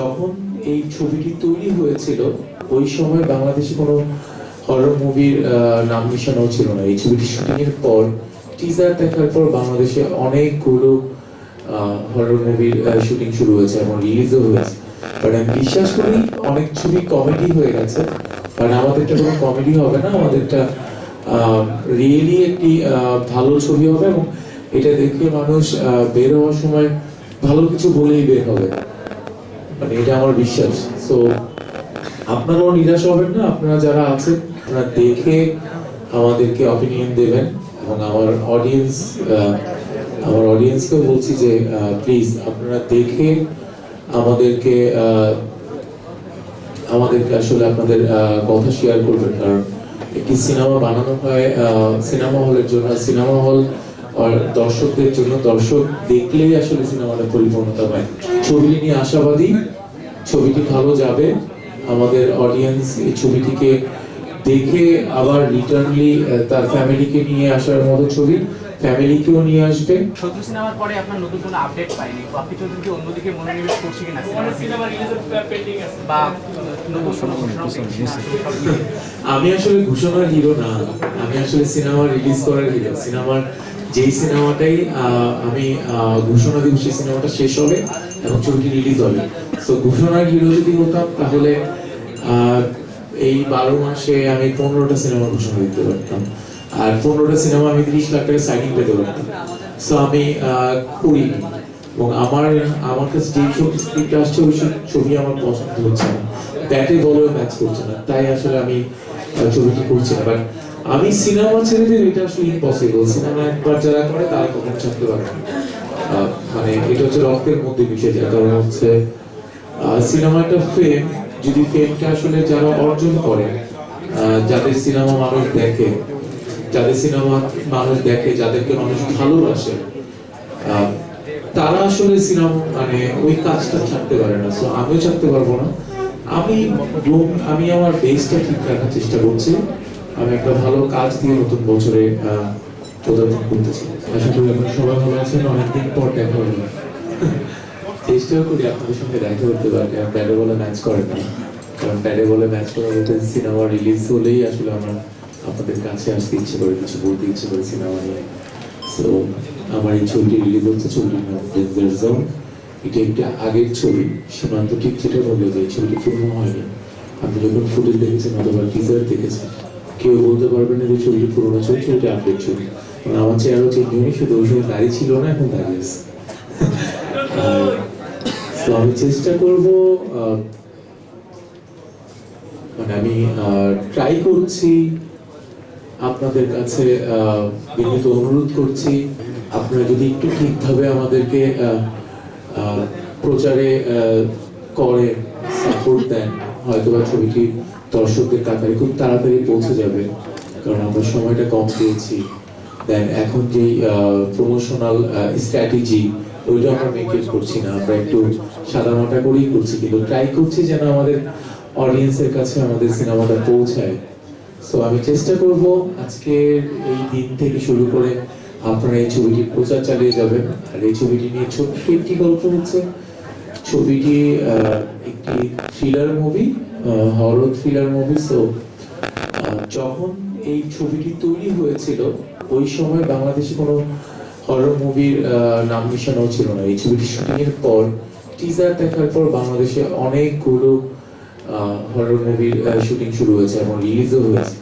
যখন এই ছবিটি তৈরি হয়েছিল, ওই সময় বাংলাদেশে কোনো হরর মুভির নাম নিশানাও ছিল না। এই ছবিটি শুটিং এর পর টিজার দেখার পর বাংলাদেশে অনেকগুলো হরর মুভির শুটিং শুরু হয়েছে এবং রিলিজও হয়েছে। বাট আমি বিশ্বাস করি অনেক ছবি কমেডি হয়ে গেছে। কারণ আমাদেরটা কোনো কমেডি হবে না। আমাদেরটা রিয়েলি একটি ভালো ছবি হবে এবং এটা দেখে মানুষ বের হওয়ার সময় ভালো কিছু বলেই বের হবে। মানে এটা আমার বিশ্বাস। সো আপনারাও নিরাশ হবেন না, আপনারা যারা আছেন, আপনারা দেখে আমাদেরকে অপিনিয়ন দেবেন এবং আমার অডিয়েন্স আমার অডিয়েন্সকেও বলছি যে প্লিজ আপনারা দেখে আমাদেরকে আমাদেরকে আসলে আপনাদের কথা শেয়ার করবেন। কারণ একটি সিনেমা বানানো হয় সিনেমা হলের জন্য সিনেমা হল আর দর্শকদের জন্য দর্শক দেখলেই আসলে সিনেমাটা পরিপূর্ণতা পায়। ছবিটি নিয়ে আশাবাদী ছবিটি ভালো যাবে। আমাদের অডিয়েন্স এই ছবিটিকে দেখে আবার রিটার্নলি তার ফ্যামিলিকে নিয়ে আসার মতো ছবি ফ্যামিলিকেও নিয়ে আসবে। শত্রু সিনেমার পরে আপনার নতুন কোনো আপডেট পাইনি। বাকি চৌধুরী কি অন্যদিকে মনোনিবেশ করছে কিনা সিনেমা বা নতুন কোনো ঘোষণা আমি আসলে ঘোষণার হিরো না। আমি আসলে সিনেমা রিলিজ করার হিরো সিনেমার যেই সিনেমাটাই আমি ঘোষণা দিব, সেই সিনেমাটা শেষ হবে এবং ছবিটি রিলিজ হবে। তো ঘোষণার হিরো যদি হতাম তাহলে এই বারো মাসে আমি পনেরোটা সিনেমা ঘোষণা দিতে পারতাম। আর পনেরোটা সিনেমা আমি তিরিশ লাখ টাকা সাইনিং পেতে পারতাম। সো আমি করিনি এবং আমার আমার কাছে যে ছবি স্ক্রিপ্ট আসছে, ওই সব ছবি আমার পছন্দ হচ্ছে না। ব্যাটে বলেও ম্যাচ করছে না। তাই আসলে আমি ছবিটি বাট আমি সিনেমা ছেড়ে দিলে এটা আসলে ইম্পসিবল সিনেমা একবার যারা করে, তারা কখনো ছাড়তে পারে মানে এটা হচ্ছে রক্তের মধ্যে মিশে যায়। কারণ হচ্ছে সিনেমা একটা ফেম যদি ফেমটা আসলে যারা অর্জন করে যাদের সিনেমা মানুষ দেখে, যাদের সিনেমা মানুষ দেখে, যাদেরকে মানুষ ভালোবাসে তারা আসলে সিনেমা মানে ওই কাজটা ছাড়তে পারে না। সো আমিও ছাড়তে পারব না। আমি আমি আমার বেসটা ঠিক রাখার চেষ্টা করছি। আমি একটা ভালো কাজ দিয়ে নতুন বছরে পদার্পণ করতেছি। আশা করি আপনারা সবাই ভালো আছেন। অনেকদিন পর দেখা হলো চেষ্টাও করি আপনাদের সঙ্গে দেখা করতে পারি। কারণ ব্যাটে বলে ম্যাচ করেন না। কারণ ব্যাটে বলে ম্যাচ করা বলতে সিনেমা রিলিজ হলেই আসলে আমরা আপনাদের কাছে আসতে ইচ্ছে করে, কিছু বলতে ইচ্ছে করে সিনেমা নিয়ে। সো আমার এই ছবিটি রিলিজ হচ্ছে ছবিটির নাম ডেঞ্জার জোন এটা একটা আগের ছবি সীমান্ত ঠিক যেটা বলল যে ছবিটি পূর্ণ হয়নি। আপনি যখন ফুটেজ দেখেছেন অথবা টিজার দেখেছেন কেউ বলতে পারবে না যে ছবিটি পুরোনো ছবি ছবিটি আপডেট ছবি। কারণ আমার চেয়ারও চেঞ্জ হয়নি শুধু ওই সময় দাঁড়িয়ে ছিল না এখন দাঁড়িয়ে আছে। তো আমি চেষ্টা করব মানে আমি ট্রাই করছি আপনাদের কাছে আহ, বিনীত অনুরোধ করছি আপনারা যদি একটু ঠিকভাবে আমাদেরকে প্রচারে করে সাপোর্ট দেন। হয়তোবা ছবিটি দর্শকদের কাতারে খুব তাড়াতাড়ি পৌঁছে যাবে, কারণ আমরা সময়টা কম পেয়েছি। দেন এখন যে প্রমোশনাল স্ট্র্যাটেজি ওইটা আমরা মেনটেন করছি না। আমরা একটু সাদামাটা করেই করছি, কিন্তু ট্রাই করছি যেন আমাদের অডিয়েন্সের কাছে আমাদের সিনেমাটা পৌঁছায়। সো আমি চেষ্টা করব আজকে এই দিন থেকে শুরু করে আপনারা এই ছবিটির প্রচার চালিয়ে যাবেন। আর এই ছবিটি নিয়ে ছোট্ট একটি গল্প হচ্ছে। ছবিটি একটি thriller movie horror thriller movie so যখন এই ছবিটি তৈরি হয়েছিল, ওই সময় বাংলাদেশে কোনো হরর মুভির নাম নিশানাও ছিল না। এই ছবিটি শুটিং এর পর টিজার দেখার পর বাংলাদেশে অনেকগুলো হরর মুভির শুটিং শুরু হয়েছে এবং রিলিজও হয়েছে।